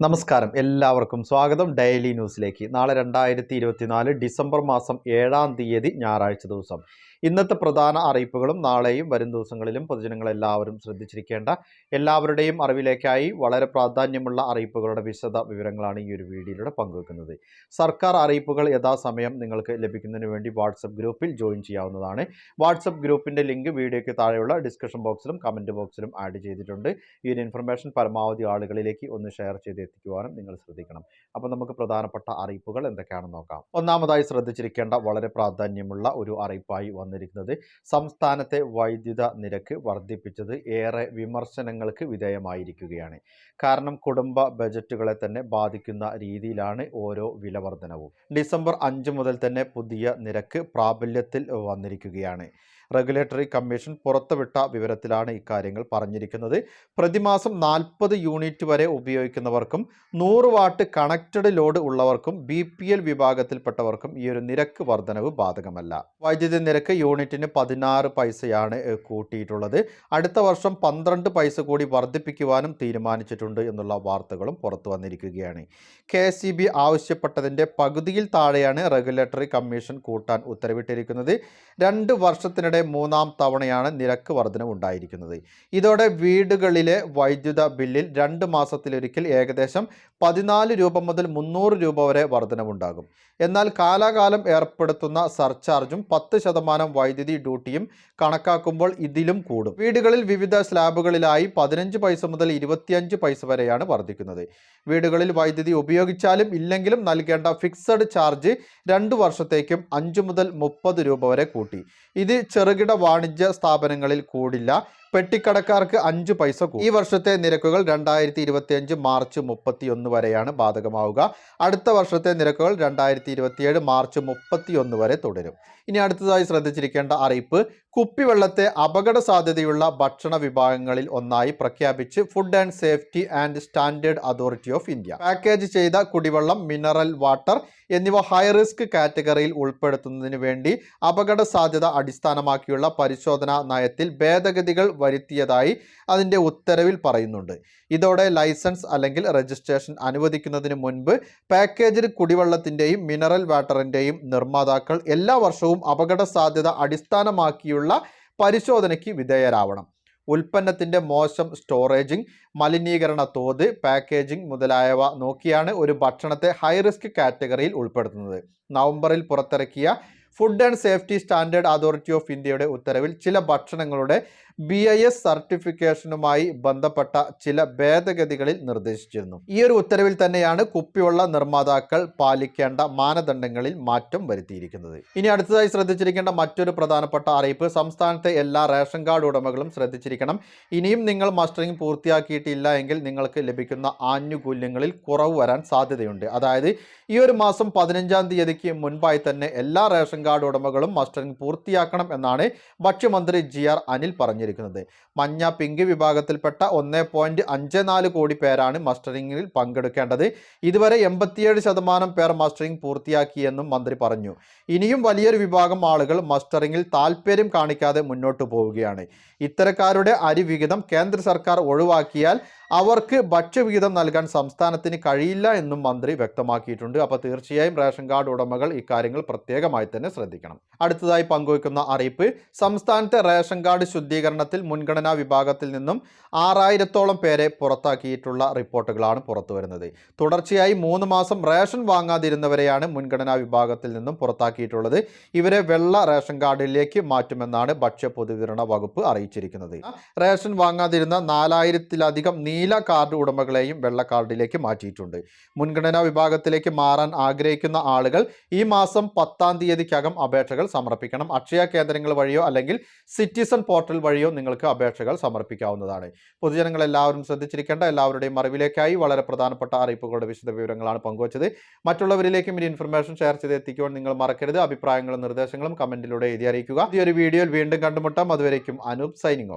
നമസ്കാരം. എല്ലാവർക്കും സ്വാഗതം ഡെയിലി ന്യൂസിലേക്ക്. നാളെ രണ്ടായിരത്തി ഇരുപത്തിനാല് ഡിസംബർ മാസം ഏഴാം തീയതി ഞായറാഴ്ച ദിവസം. ഇന്നത്തെ പ്രധാന അറിയിപ്പുകളും നാളെയും വരും ദിവസങ്ങളിലും പൊതുജനങ്ങളെല്ലാവരും ശ്രദ്ധിച്ചിരിക്കേണ്ട എല്ലാവരുടെയും അറിവിലേക്കായി വളരെ പ്രാധാന്യമുള്ള അറിയിപ്പുകളുടെ വിശദ വിവരങ്ങളാണ് ഈ ഒരു വീഡിയോയിലൂടെ പങ്കുവെക്കുന്നത്. സർക്കാർ അറിയിപ്പുകൾ യഥാസമയം നിങ്ങൾക്ക് ലഭിക്കുന്നതിന് വേണ്ടി വാട്സപ്പ് ഗ്രൂപ്പിൽ ജോയിൻ ചെയ്യാവുന്നതാണ്. വാട്സപ്പ് ഗ്രൂപ്പിന്റെ ലിങ്ക് വീഡിയോയ്ക്ക് താഴെയുള്ള ഡിസ്കഷൻ ബോക്സിലും കമന്റ് ബോക്സിലും ആഡ് ചെയ്തിട്ടുണ്ട്. ഈ ഒരു ഇൻഫർമേഷൻ പരമാവധി ആളുകളിലേക്ക് ഒന്ന് ഷെയർ ചെയ്ത് എത്തിക്കുവാനും നിങ്ങൾ ശ്രദ്ധിക്കണം. അപ്പോൾ നമുക്ക് പ്രധാനപ്പെട്ട അറിയിപ്പുകൾ എന്തൊക്കെയാണെന്ന് നോക്കാം. ഒന്നാമതായി ശ്രദ്ധിച്ചിരിക്കേണ്ട വളരെ പ്രാധാന്യമുള്ള ഒരു അറിയിപ്പായി വന്നിരിക്കുന്നത് സംസ്ഥാനത്തെ വൈദ്യുത നിരക്ക് വർദ്ധിപ്പിച്ചത് ഏറെ വിമർശനങ്ങൾക്ക് വിധേയമായിരിക്കുകയാണ്. കാരണം കുടുംബ ബജറ്റുകളെ തന്നെ ബാധിക്കുന്ന രീതിയിലാണ് ഓരോ വിലവർധനവും ഡിസംബർ അഞ്ച് മുതൽ തന്നെ പുതിയ നിരക്ക് പ്രാബല്യത്തിൽ വന്നിരിക്കുകയാണ്. റെഗുലേറ്ററി കമ്മീഷൻ പുറത്തുവിട്ട വിവരത്തിലാണ് ഇക്കാര്യങ്ങൾ പറഞ്ഞിരിക്കുന്നത്. പ്രതിമാസം നാൽപ്പത് യൂണിറ്റ് വരെ ഉപയോഗിക്കുന്നവർക്കും നൂറ് വാട്ട് കണക്റ്റഡ് ലോഡ് ഉള്ളവർക്കും ബി പി എൽ വിഭാഗത്തിൽപ്പെട്ടവർക്കും ഈ ഒരു നിരക്ക് വർധനവ് ബാധകമല്ല. വൈദ്യുതി നിരക്ക് യൂണിറ്റിന് പതിനാറ് പൈസയാണ് കൂട്ടിയിട്ടുള്ളത്. അടുത്ത വർഷം പന്ത്രണ്ട് പൈസ കൂടി വർദ്ധിപ്പിക്കുവാനും തീരുമാനിച്ചിട്ടുണ്ട് എന്നുള്ള വാർത്തകളും പുറത്തു വന്നിരിക്കുകയാണ്. കെ സി ബി ആവശ്യപ്പെട്ടതിന്റെ പകുതിയിൽ താഴെയാണ് റെഗുലേറ്ററി കമ്മീഷൻ കൂട്ടാൻ ഉത്തരവിട്ടിരിക്കുന്നത്. രണ്ട് വർഷത്തിനിടെ മൂന്നാം തവണയാണ് നിരക്ക് വർധനവ് ഉണ്ടായിരിക്കുന്നത് ഇതോടെ വീടുകളിലെ വൈദ്യുത ബില്ലിൽ രണ്ട് മാസത്തിലൊരിക്കൽ ഏകദേശം പതിനാല് രൂപ മുതൽ മുന്നൂറ് രൂപ വരെ വർധനവുണ്ടാകും. എന്നാൽ കാലാകാലം ഏർപ്പെടുത്തുന്ന സർചാർജും പത്ത് ശതമാനം വൈദ്യുതി ഡ്യൂട്ടിയും കണക്കാക്കുമ്പോൾ ഇതിലും കൂടും. വീടുകളിൽ വിവിധ സ്ലാബുകളിലായി പതിനഞ്ച് പൈസ മുതൽ ഇരുപത്തിയഞ്ച് പൈസ വരെയാണ് വർദ്ധിക്കുന്നത് വീടുകളിൽ വൈദ്യുതി ഉപയോഗിച്ചാലും ഇല്ലെങ്കിലും നൽകേണ്ട ഫിക്സഡ് ചാർജ് രണ്ട് വർഷത്തേക്കും അഞ്ച് മുതൽ മുപ്പത് രൂപ വരെ കൂട്ടി. ഇത് ചെറുകിട വാണിജ്യ സ്ഥാപനങ്ങളിൽ കൂടില്ല പെട്ടിക്കടക്കാർക്ക് അഞ്ച് പൈസ കൂടും. ഈ വർഷത്തെ നിരക്കുകൾ രണ്ടായിരത്തി ഇരുപത്തി അഞ്ച് മാർച്ച് മുപ്പത്തിയൊന്ന് വരെയാണ് ബാധകമാവുക. അടുത്ത വർഷത്തെ നിരക്കുകൾ രണ്ടായിരത്തി ഇരുപത്തിയേഴ് മാർച്ച് മുപ്പത്തിയൊന്ന് വരെ തുടരും. ഇനി അടുത്തതായി ശ്രദ്ധിച്ചിരിക്കേണ്ട അറിയിപ്പ് കുപ്പിവെള്ളത്തെ അപകട സാധ്യതയുള്ള ഭക്ഷണ വിഭാഗങ്ങളിൽ ഒന്നായി പ്രഖ്യാപിച്ച് food and safety and standard authority of India. Package ചെയ്ത കുടിവെള്ളം മിനറൽ വാട്ടർ എന്നിവ ഹൈ റിസ്ക് കാറ്റഗറിയിൽ ഉൾപ്പെടുത്തുന്നതിന് വേണ്ടി അപകട സാധ്യത അടിസ്ഥാനമാക്കിയുള്ള പരിശോധനാ നയത്തിൽ ഭേദഗതികൾ വരുത്തിയതായി അതിന്റെ ഉത്തരവിൽ പറയുന്നുണ്ട്. ഇതോടെ ലൈസൻസ് അല്ലെങ്കിൽ രജിസ്ട്രേഷൻ അനുവദിക്കുന്നതിന് മുൻപ് പാക്കേജ്ഡ് കുടിവെള്ളത്തിന്റെയും മിനറൽ വാട്ടറിന്റെയും നിർമ്മാതാക്കൾ എല്ലാ വർഷവും അപകട സാധ്യത അടിസ്ഥാനമാക്കിയുള്ള പരിശോധനയ്ക്ക് വിധേയരാവണം. ഉൽപ്പന്നത്തിന്റെ മോശം സ്റ്റോറേജിംഗ് മലിനീകരണ തോത് പാക്കേജിംഗ് മുതലായവ നോക്കിയാണ് ഒരു ഭക്ഷണത്തെ ഹൈ റിസ്ക് കാറ്റഗറിയിൽ ഉൾപ്പെടുത്തുന്നത്. നവംബറിൽ പുറത്തിറക്കിയ food and safety standard authority of ഇന്ത്യയുടെ ഉത്തരവിൽ ചില ഭക്ഷണങ്ങളുടെ ബി ഐ എസ് സർട്ടിഫിക്കേഷനുമായി ബന്ധപ്പെട്ട ചില ഭേദഗതികളിൽ നിർദ്ദേശിച്ചിരുന്നു. ഈ ഒരു ഉത്തരവിൽ തന്നെയാണ് കുപ്പിയുള്ള നിർമ്മാതാക്കൾ പാലിക്കേണ്ട മാനദണ്ഡങ്ങളിൽ മാറ്റം വരുത്തിയിരിക്കുന്നത്. ഇനി അടുത്തതായി ശ്രദ്ധിച്ചിരിക്കേണ്ട മറ്റൊരു പ്രധാനപ്പെട്ട അറിയിപ്പ് സംസ്ഥാനത്തെ എല്ലാ റേഷൻ കാർഡ് ഉടമകളും ശ്രദ്ധിച്ചിരിക്കണം. ഇനിയും നിങ്ങൾ മസ്റ്ററിംഗ് പൂർത്തിയാക്കിയിട്ടില്ല എങ്കിൽ നിങ്ങൾക്ക് ലഭിക്കുന്ന ആനുകൂല്യങ്ങളിൽ കുറവ് വരാൻ സാധ്യതയുണ്ട്. അതായത് ഈ ഒരു മാസം പതിനഞ്ചാം തീയതിക്ക് മുൻപായി തന്നെ എല്ലാ റേഷൻ കാർഡ് ഉടമകളും മസ്റ്ററിംഗ് പൂർത്തിയാക്കണം എന്നാണ് ഭക്ഷ്യമന്ത്രി ജി ആർ അനിൽ പറഞ്ഞിരിക്കുന്നത് മഞ്ഞ പിങ്ക് വിഭാഗത്തിൽപ്പെട്ട ഒന്ന് പോയിന്റ് അഞ്ച് നാല് കോടി പേരാണ് മസ്റ്ററിംഗിൽ പങ്കെടുക്കേണ്ടത്. ഇതുവരെ എൺപത്തിയേഴ് ശതമാനം പേർ മസ്റ്ററിംഗ് പൂർത്തിയാക്കിയെന്നും മന്ത്രി പറഞ്ഞു. ഇനിയും വലിയൊരു വിഭാഗം ആളുകൾ മസ്റ്ററിംഗിൽ താല്പര്യം കാണിക്കാതെ മുന്നോട്ടു പോവുകയാണ്. ഇത്തരക്കാരുടെ അരിവിഹിതം കേന്ദ്ര സർക്കാർ ഒഴിവാക്കിയാൽ അവർക്ക് ഭക്ഷ്യവിഹിതം നൽകാൻ സംസ്ഥാനത്തിന് കഴിയില്ല എന്നും മന്ത്രി വ്യക്തമാക്കിയിട്ടുണ്ട്. അപ്പോൾ തീർച്ചയായും റേഷൻ കാർഡ് ഉടമകൾ ഇക്കാര്യങ്ങൾ പ്രത്യേകമായി തന്നെ ശ്രദ്ധിക്കണം. അടുത്തതായി പങ്കുവയ്ക്കുന്ന അറിയിപ്പ് സംസ്ഥാനത്തെ റേഷൻ കാർഡ് ശുദ്ധീകരണത്തിൽ മുൻഗണനാ വിഭാഗത്തിൽ നിന്നും ആറായിരത്തോളം പേരെ പുറത്താക്കിയിട്ടുള്ള റിപ്പോർട്ടുകളാണ് പുറത്തു വരുന്നത്. തുടർച്ചയായി മൂന്ന് മാസം റേഷൻ വാങ്ങാതിരുന്നവരെയാണ് മുൻഗണനാ വിഭാഗത്തിൽ നിന്നും പുറത്താക്കിയിട്ടുള്ളത്. ഇവരെ വെള്ള റേഷൻ കാർഡിലേക്ക് മാറ്റുമെന്നാണ് ഭക്ഷ്യ പൊതുവിതരണ വകുപ്പ് അറിയിച്ചിരിക്കുന്നത്. റേഷൻ വാങ്ങാതിരുന്ന നാലായിരത്തിലധികം നീല കാർഡ് ഉടമകളെയും വെള്ള കാർഡിലേക്ക് മാറ്റിയിട്ടുണ്ട്. മുൻഗണനാ വിഭാഗത്തിലേക്ക് മാറാൻ ആഗ്രഹിക്കുന്ന ആളുകൾ ഈ മാസം പത്താം തീയതിക്കകം അപേക്ഷകൾ സമർപ്പിക്കണം. അക്ഷയ കേന്ദ്രങ്ങൾ വഴിയോ അല്ലെങ്കിൽ സിറ്റിസൺ പോർട്ടൽ വഴിയോ നിങ്ങൾക്ക് അപേക്ഷകൾ സമർപ്പിക്കാവുന്നതാണ്. പൊതുജനങ്ങൾ എല്ലാവരും ശ്രദ്ധിച്ചിരിക്കേണ്ട എല്ലാവരുടെയും അറിവിലേക്കായി വളരെ പ്രധാനപ്പെട്ട അറിയിപ്പുകളുടെ വിശദ വിവരങ്ങളാണ് പങ്കുവച്ചത്. മറ്റുള്ളവരിലേക്കും ഈ ഇൻഫർമേഷൻ ഷെയർ ചെയ്ത് എത്തിക്കുവാൻ നിങ്ങൾ മറക്കരുത്. അഭിപ്രായങ്ങളും നിർദ്ദേശങ്ങളും കമന്റിലൂടെ എഴുതി അറിയിക്കുക. ഈ ഒരു വീഡിയോയിൽ വീണ്ടും കണ്ടുമുട്ടാം. അതുവരേക്കും അനൂപ് സൈനിങ് ഓഫ്.